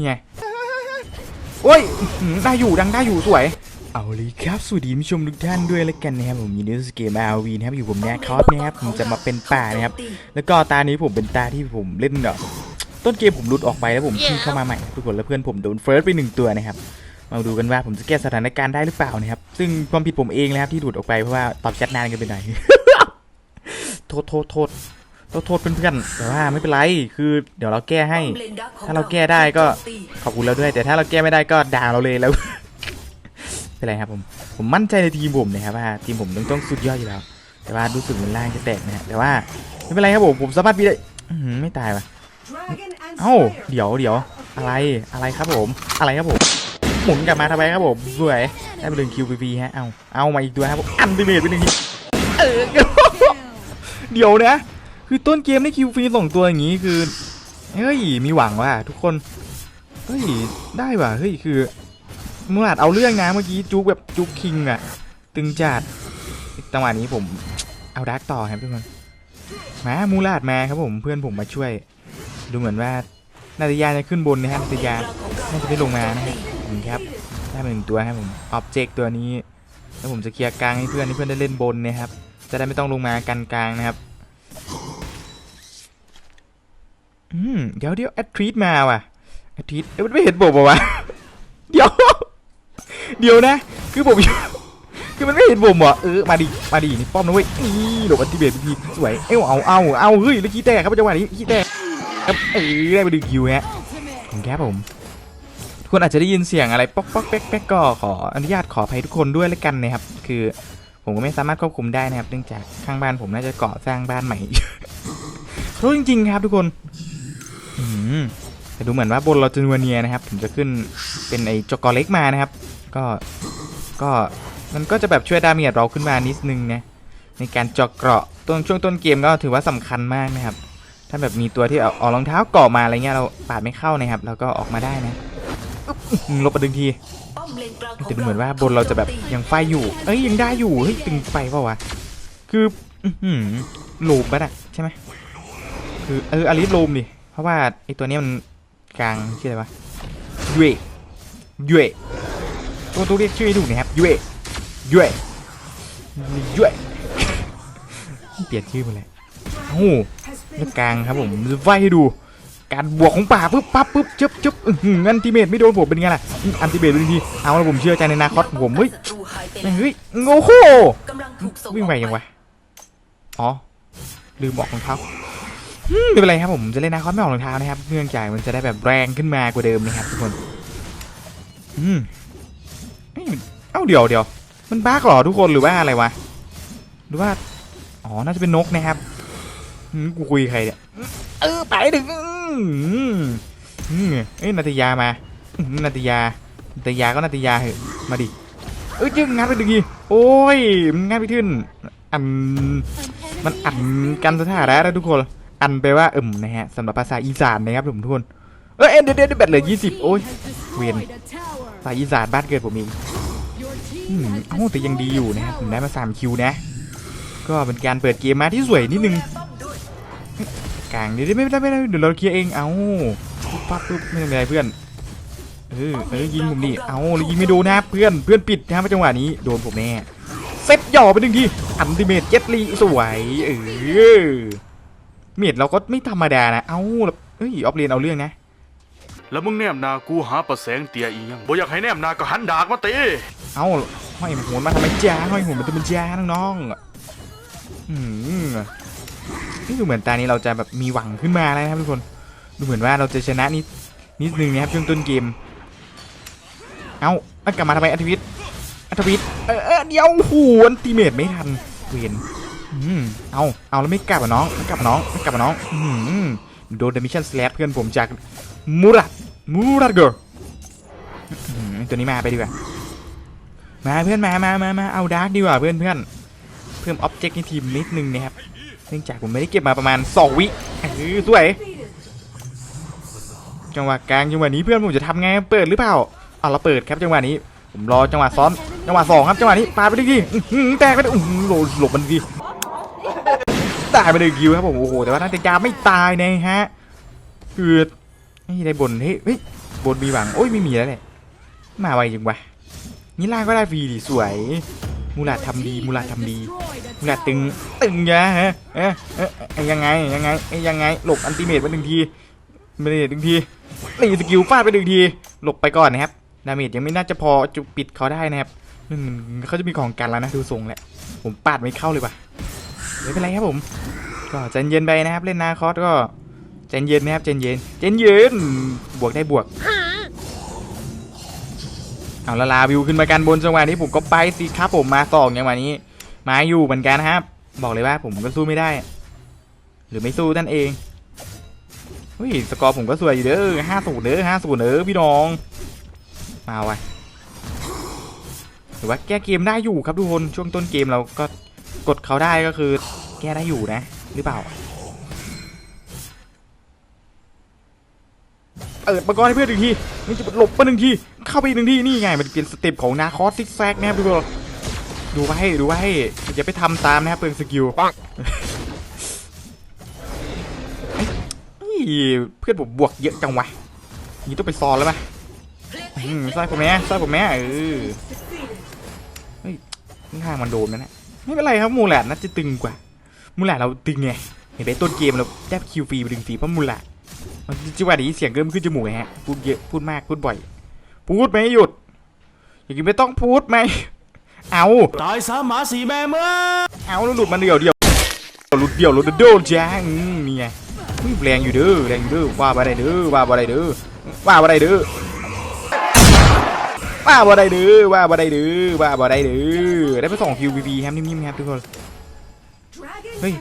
นี่ไงโอ้ยได้อยู่ดังได้อยู่สวย เอาเลยครับสวัสดีผู้ชมทุกท่านด้วยแล้วกันนะครับผมยินดีต้อนรับสู่เกม RV นะครับอยู่ผมแนคอสนะครับผมจะมาเป็นป่านะครับแล้วก็ตานี้ผมเป็นตาที่ผมเล่นเนาะต้นเกมผมหลุดออกไปแล้วผมขึ้นเข้ามาใหม่ทุกคนแล้วเพื่อนผมโดนเฟิร์สไปหนึ่งตัวนะครับมาดูกันว่าผมจะแก้สถานการณ์ได้หรือเปล่านะครับซึ่งความผิดผมเองนะครับที่หลุดออกไปเพราะว่าตอบแชทนานเกันไปหน่อยโทษโทษโทษ โทษโทษเพื่อนๆแต่ว่าไม่เป็นไร คือเดี๋ยวเราแก้ให้ ถ้าเราแก้ได้ก็ขอบคุณเราด้วย แต่ถ้าเราแก้ไม่ได้ก็ด่าเราเลยแล้วเป็นไรครับผม ผมมั่นใจในทีมผมนะครับว่าทีมผมต้องต้องสุดยอดอยู่แล้ว แต่ว่ารู้สึกเหมือนล่างจะแตกนะฮะแต่ว่าไม่เป็นไรครับผม ผมสามารถบีได้อื้อหือไม่ตายว่ะเอ้าเดี๋ยวเดี๋ยวอะไรอะไรครับผม อะไรครับผมหมุนกลับมาทำไมครับผมสวยได้ไปหนึ่งคิวพีฮะเอาเอามาอีกตัวครับผมอันติเมทไปหนึ่งทีเออเดี๋ยวนะ คือต้นเกมได้คิวฟรีสองตัวอย่างนี้คือเฮ้ยมีหวังว่ะทุกคนเฮ้ยได้ว่ะเฮ้ยคือมูราดเอาเรื่องนะเมื่อกี้จุกแบบจุกคิงอะตึงจัดจังหวะนี้ผมเอาดักต่อครับทุกคนมามูราดมาครับผมเพื่อนผมมาช่วย ดูเหมือนว่านาตยาจะขึ้นบนนะครับนาตยาน่าจะไม่ลงมานะครับผมครับได้มาหนึ่งตัวครับผมออบเจกตัวนี้ แล้วผมจะเคลียร์กลางให้เพื่อนให้เพื่อนได้เล่นบนนะครับจะได้ไม่ต้องลงมากันกลางนะครับ อืมเดี๋ยวเดี๋ยวแอดทรีตมาว่ะแอดทรีตเอ้ยมันไม่เห็นผมเหรอวะเดี๋ยว เดี๋ยวนะ คือผมคือมันไม่เห็นผมเหรอเออมาดิมาดินี่ป้อมนะเว้ยนี่หลบอันติเบตพีสวยเอ้าเอาเอาเอาเฮ้ยแล้วขี้แตกครับจังหวะนี้ขี้แตกครับเออได้ไปดึงคิวฮะผมแค่ผมทุกคนอาจจะได้ยินเสียงอะไรป๊อกป๊อกแป๊กแป๊กก็ขออนุญาตขออภัยทุกคนด้วยแล้วกันนะครับ คือผมก็ไม่สามารถควบคุมได้นะครับ เนื่องจากข้างบ้านผมน่าจะก่อสร้างบ้านใหม่รู้จริงๆครับทุกคน แต่ดูเหมือนว่าบนเราจะนวเนียนะครับ ผมจะขึ้นเป็นไอ้จอกอเล็กมานะครับ ก็ก็มันก็จะแบบช่วยดาเมจเราขึ้นมานิดนึงนะในการจาะเกราะต้นช่วงต้นเกมก็ถือว่าสำคัญมากนะครับ ถ้าแบบมีตัวที่เอาเอรองเท้าเกาะมาอะไรเงี้ยเราปาดไม่เข้านะครับเราก็ออกมาได้นะอึ๊บอื้อหือลบประดึงทีแต่ดูเหมือนว่าบนเราจะแบบยังไฟอยู่ เอ้ยยังได้อยู่เฮ้ยตึงไฟเปล่าวะคือหือลูมปะน่ะใช่ไหมคือเอออลิสลูมดิ ราะว่าไอตัวเนี้ยมันกลางชื่ออะไรวะยูเอยูเอตัวตัวเรียกชื่อให้ถูกนะครับยูเอยูเอยูเอเปลี่ยนชื่อมาเลยโอ้โหแล้วกลางครับผมจะไฟให้ดู การบวกของป่าปึ๊บปั๊บปึ๊บจึ๊บจึ๊บอื้อหืออันติเมตไม่โดนผมเป็นไงล่ะอื้ออันติเมตดูทีเอาแล้วผมเชื่อใจในอนาคตของผมเฮ้ยแม่งเฮ้ยโง่โหวิ่งไปยังวะอ๋อลืมบอกรองเท้าอืม ไม่เป็นไรครับผมจะเล่นนาคอสไม่ออกรองเท้านะครับเนื่องจากมันจะได้แบบแรงขึ้นมากว่าเดิมนะครับทุกคน อืมเอ้าเดี๋ยวเดี๋ยวมันบ้าหรอทุกคนหรือว่าอะไรวะหรือว่าอ๋อน่าจะเป็นนกนะครับกูคุยใครเนี่ยเออไปถึงอืมอืมเอ้ยนาตยามานาตยานาตยาก็นาตยาเหอะมาดิเอ้ยจึงงานไปดึงทีโอ้ยมันงานไปขึ้นอันมันอันกันสถานะนะทุกคน อันไปลว่าเอิ่มนะฮะสำหรับภาษาอีสานนะครับผมทุกคนเอ้ยเดี๋ยวเดี๋ยวแบตเหลือยี่สิบโอ้ยเวียนภาษาอีสานบ้านเกิดผมเองอืมเอ้าแต่ยังดีอยู่นะครับผมได้มาสามคิวนะ ก็เป็นการเปิดเกมมาที่สวยนิดนึงกลางนี่ไม่ได้ไม่ได้เดี๋ยวเราเคลียร์เองเอาปุ๊บปั๊บปุ๊บไม่เป็นไรเพื่อนเออเออยิงผมดิเอาแล้วยิงไม่ดนนะเพื่อนเพื่อนปิดนะครับจังหวะนี้โดนผมแน่เซตหย่อไปหนึ่งทีอันติเมตเจ็ตลีสวยเออ เมดเราก็ไม่ธรรมดานะ เอาแล้วเฮ้ยออฟเลนเอาเรื่องนะ แล้วมึงแนมหนากูหาประแสงเตียอีหยังบ่อยากให้แนมหนาก็หันดากมาตีเอาห้อยหัวมาทำไมจ้าห้อยหัวมันจะเป็นจ้าน้องๆอืมนี่ดูเหมือนตานี้เราจะแบบมีหวังขึ้นมาแล้วนะครับทุกคน ดูเหมือนว่าเราจะชนะนิดนิดนึงนะครับช่วงต้นเกม เอาเอากลับมาทำไมอัธวิทย์อัธวิทย์เออเออเดี๋ยวหูอันตีเมทไม่ทันเวียน อืมเอาเอาแล้วไม่กลับอะน้องไม่กลับอะน้องไม่กลับอะน้องอืมโดนเดมิชันสแลปเพื่อนผมจากมูรัดมูรัดเกิร์ตัวนี้มาไปดีกว่ามาเพื่อนมามามามาเอาดาร์กดีกว่าเพื่อนเพื่อนเพิ่มอ็อบเจกต์ในทีมนิดนึงนะครับเนื่องจากผมไม่ได้เก็บมาประมาณ2วิเออสวยจังหวะกลางจังหวะนี้เพื่อนผมจะทำไงเปิดหรือเปล่าเอาเราเปิดครับจังหวะนี้ผมรอจังหวะซ้อนจังหวะสองครับจังหวะนี้ปาไปดิอื้อหือแตกไปดิอื้อหือหลบบมันดิายไปเลยคิวครับผมโอ้โหแต่ว่านักเตะยาไม่ตายนะฮะคือนี่ได้บนเฮ้ยเฮ้ยบนมีหวังโอ้ยไม่มีแล้วแหละมาไวจังวะนี่ล่างก็ได้ฟรีดิสวย มูลาทำดีมูลาทำดีมูลาตึงตึงยะฮะเอ๊ะเอ๊ะยังไงยังไงเอ๊ะยังไงหลบอันติเมตไปหนึ่งทีไม่ได้หนึ่งทีตีสกิลฟาดไปหนึ่งทีหลบไปก่อนนะครับดาเมจยังไม่น่าจะพอจุปิดเขาได้นะครับเขาจะมีของกันแล้วนะดูทรงแหละผมปาดไม่เข้าเลยว่ะ ไม่เป็นไรครับผม ก็ใจเย็นไปนะครับ เล่นนาคอสก็ใจเย็นนะครับใจเย็นใจเย็นบวกได้บวกเอาละลาวิวขึ้นมากันบนจังหวะนี้ผมก็ไปสิครับผมมาสองจังวะนี้มาอยู่เหมือนกันนะครับ บอกเลยว่าผมก็สู้ไม่ได้ หรือไม่สู้นั่นเองเฮ้ยสกอร์ผมก็สวยอยู่เด้อห้าศูนเด้อห้าศูนเด้อพี่น้อง มาว่ะหรือว่าแก้เกมได้อยู่ครับทุกคนช่วงต้นเกมเราก็ กดเขาได้ก็คือแก้ได้อยู่นะ หรือเปล่าเปิดมาก่อนให้เพื่อนหนึ่งทีนี่จะหลบมาหนึ่งที เข้าไปอีกหนึ่งที นี่ไง มันเป็นสเต็ปของนาคอสซิกแซกนะครับทุกคนดูไว้ดูไว้อย่าไปทำตามนะครับเปลืองสกิลปังเฮ้ยเพื่อนผมบวกเยอะจังวะนี่ต้องไปซอนแล้วไหมอืมซอยผมแม่ซอยผมแม่เออเฮ้ยข้างมันโดนนะเนี่ย ไม่เป็นไรครับมูแลดน่าจะตึงกว่า มูแลดเราตึงไง เห็นไหมต้นเกมเราได้คิวฟรีไปดึงฟรีเพราะมูแลดมันจังหวะนี้เสียงเริ่มขึ้นจมูกไงฮะ พูดเยอะ พูดมาก พูดบ่อย พูดไม่หยุด อย่างนี้ไม่ต้องพูดไหม เอาตายสามหมาสีแม่เมื่อเอาแล้วหลุดมาเดียวเดียวหลุดเดียวหลุดโดนจ้าอืมนี่ไงอุ๊ยแรงอยู่เด้อ แรงอยู่เด้อ ว่าบ่ได้เด้อ ว่าบ่ได้เด้อ ว่าบ่ได้เด้อ ว่าบ่ได้เด้อว่าบ่ได้เด้อว่าบ่ได้เด้อได้ไปสองคิวพีพีครับนิ่มๆครับทุกคนเฮ้ย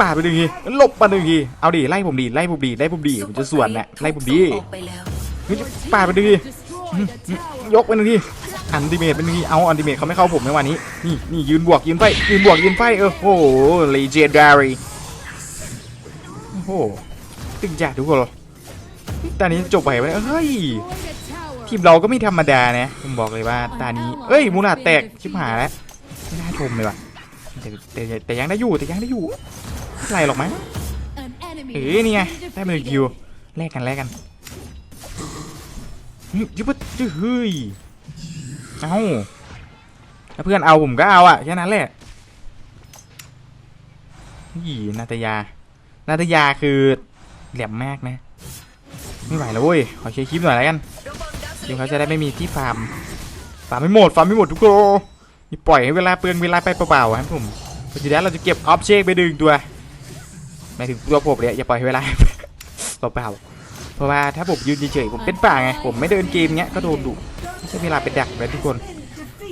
ป่าดไปหนึ่งทีหลบมาหนึ่งทีเอาดิไล่ผมดิไล่ผมดิไล่ผมดิผมจะสวนแหละไล่ผมดิออกไปแล้วเฮ้ยป่าดไปหนึ่งทียกไปหนึ่งทีอันติเมตเป็นหนึ่งทีเอาอันติเมตเขาไม่เข้าผมในวันนี้นี่นี่ยืนบวกยืนไฟยืนบวกยืนไฟเออโอ้โห legendary โอ้โหตึงจัดทุกคนแตอนนี้จบไปไปแล้วเฮ้ย ทีมเราก็ไม่ธรรมดานะผมบอกเลยว่าตานี้เอ้ยมูลาดแตกชิบหายแล้วไม่น่าชมเลยว่ะแต่แต่แต่ยังได้อยู่แต่ยังได้อยู่ไม่เป็นไรหรอกมั้งเอ้ยนี่ไงได้มาหนึ่งคิวแลกกันแลกกันหึยิบจะเฮ้ยเอาถ้าเพื่อนเอาผมก็เอาอะแค่นั้นแหละนี่นาตยา นาตยาคือแหลมมากนะ ไม่ไหวแล้วเว้ย ขอเช็คคลิปหน่อยแล้วกัน ทีมเขาจะได้ไม่มีที่ฟาร์มฟาร์มไม่หมดฟาร์มไม่หมดทุกคนนี่ปล่อยให้เวลาเปลืองเวลาไปเปล่าๆครับผมปัจจุบันเราจะเก็บออฟเชคไปดึงตัวหมายถึงตัวผมเนี่ยอย่าปล่อยให้เวลาเปล่าๆเพราะว่าถ้าผมยืนเฉยๆผมเป็นป่าไงผมไม่เดินเกมเงี้ยก็โดนดุไม่ใช่เวลาไปดักเลยทุกคน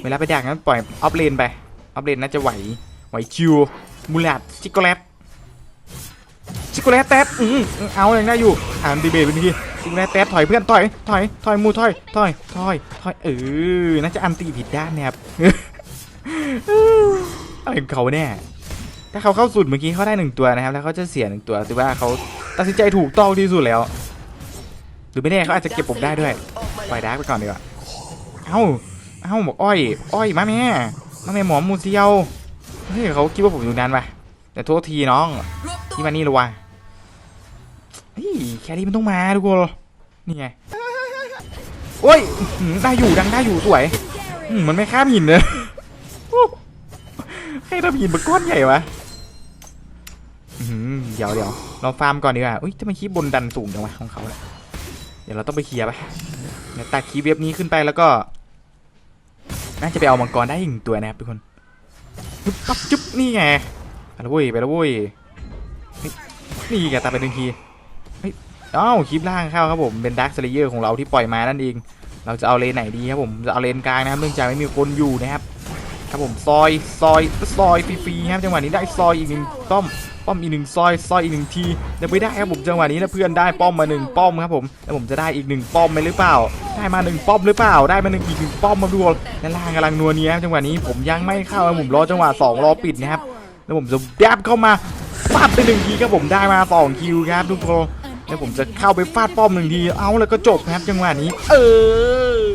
เวลาไปดักงั้นปล่อยออฟเลนไปออฟเลนน่าจะไหวไหวคิวมูลาดชิโกแลตชิโกแลตแต๊ดอืมเอาอย่างได้อยู่อ่านดีเบตเป็นที ชิโกแลตแต๊ดถอยเพื่อนถอยถอยถอยมูถอยถอยถอยถอยเออน่าจะอันตีผิดด้านนะครับอะไรของเขาเนี่ยถ้าเขาเข้าสุดเมื่อกี้เขาได้หนึ่งตัวนะครับ แล้วเขาจะเสียหนึ่งตัวถือว่าเขาตัดสินใจถูกต้องที่สุดแล้ว หรือไม่แน่เขาอาจจะเก็บผมได้ด้วยปล่อยดาร์กไปก่อนดีกว่าเอ้าเอ้าบอกอ้อย อ้อยมาแม่มาแม่หมอมูเซียวเฮ้ยเขาคิดว่าผมอยู่นานปะแต่โทษทีน้องที่มานี่เลยวะเฮ้ยแครี่มันต้องมาทุกคน นี่ไงโอ้ยได้อยู่ดังได้อยู่สวยมันไม่ข้ามหินเลยให้ทำหินเป็นก้อนใหญ่วะเดี๋ยวเดี๋ยวเราฟาร์มก่อนดีกว่าอุ้ยทำไมคีบบนดันสูงจังวะของเขาเนี่ยเดี๋ยวเราต้องไปเคลียร์ไปเดี๋ยวตัดคีบเว็บนี้ขึ้นไปแล้วก็ น่าจะไปเอามังกรได้อีกหนึ่งตัวนะครับทุกคนปึ๊บปั๊บจุ๊บนี่ไงไปแล้วเว้ยไปแล้วเว้ยนี่แกตาไปหนึ่งที อ้าวคลิปล่างเข้าครับผมเป็นดักสเลเยอร์ของเราที่ปล่อยมานั่นเองเราจะเอาเลนไหนดีครับผมจะเอาเลนกลางนะครับเนื่องจากไม่มีคนอยู่นะครับครับผมซอยซอยซอยฟรีๆครับจังหวะนี้ได้ซอยอีกหนึ่งป้อมป้อมอีกหนึ่งซอยซอยอีกหนึ่งทียังไม่ได้ครับผมจังหวะนี้นะเพื่อนได้ป้อมมาหนึ่งป้อมครับผมแล้วผมจะได้อีกหนึ่งป้อมไหมหรือเปล่า ได้มาหนึ่งป้อมหรือเปล่า ได้มาหนึ่งอีกหนึ่งป้อมมาดูและล่างกำลังนัวเนียครับจังหวะนี้ผมยังไม่เข้าครับผมรอจังหวะสองรอปิดนะครับแล้วผมจะแดบเข้ามาฟาดไปหนึ่งทีครับผมได้มาสองคิวครับทุกคน แล้วผมจะเข้าไปฟาดป้อมหนึ่งทีเอาแล้วก็จบครับจังหวะนี้ เออ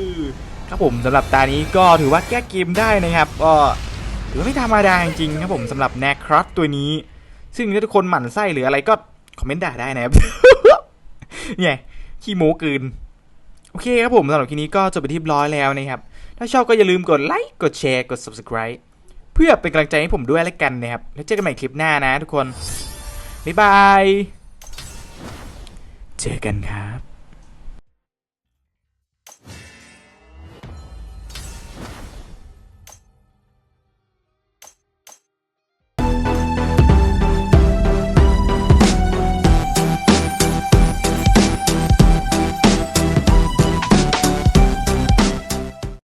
ครับผมสำหรับตานี้ก็ถือว่าแก้เกมได้นะครับก็ถือว่าไม่ธรรมดาจริงๆครับผมสำหรับแนครอสตัวนี้ ซึ่งถ้าทุกคนหมั่นไส้หรืออะไรก็คอมเมนต์ด่าได้นะครับเนี่ยขี้โม้เกินโอเคครับผมสำหรับคลิปนี้ก็จบไปที่ร้อยแล้วนะครับ ถ้าชอบก็อย่าลืมกดไลค์กดแชร์กด subscribe เพื่อเป็นกำลังใจให้ผมด้วยแล้วกันนะครับ แล้วเจอกันใหม่คลิปหน้านะทุกคน บ๊ายบาย เจอกันครับ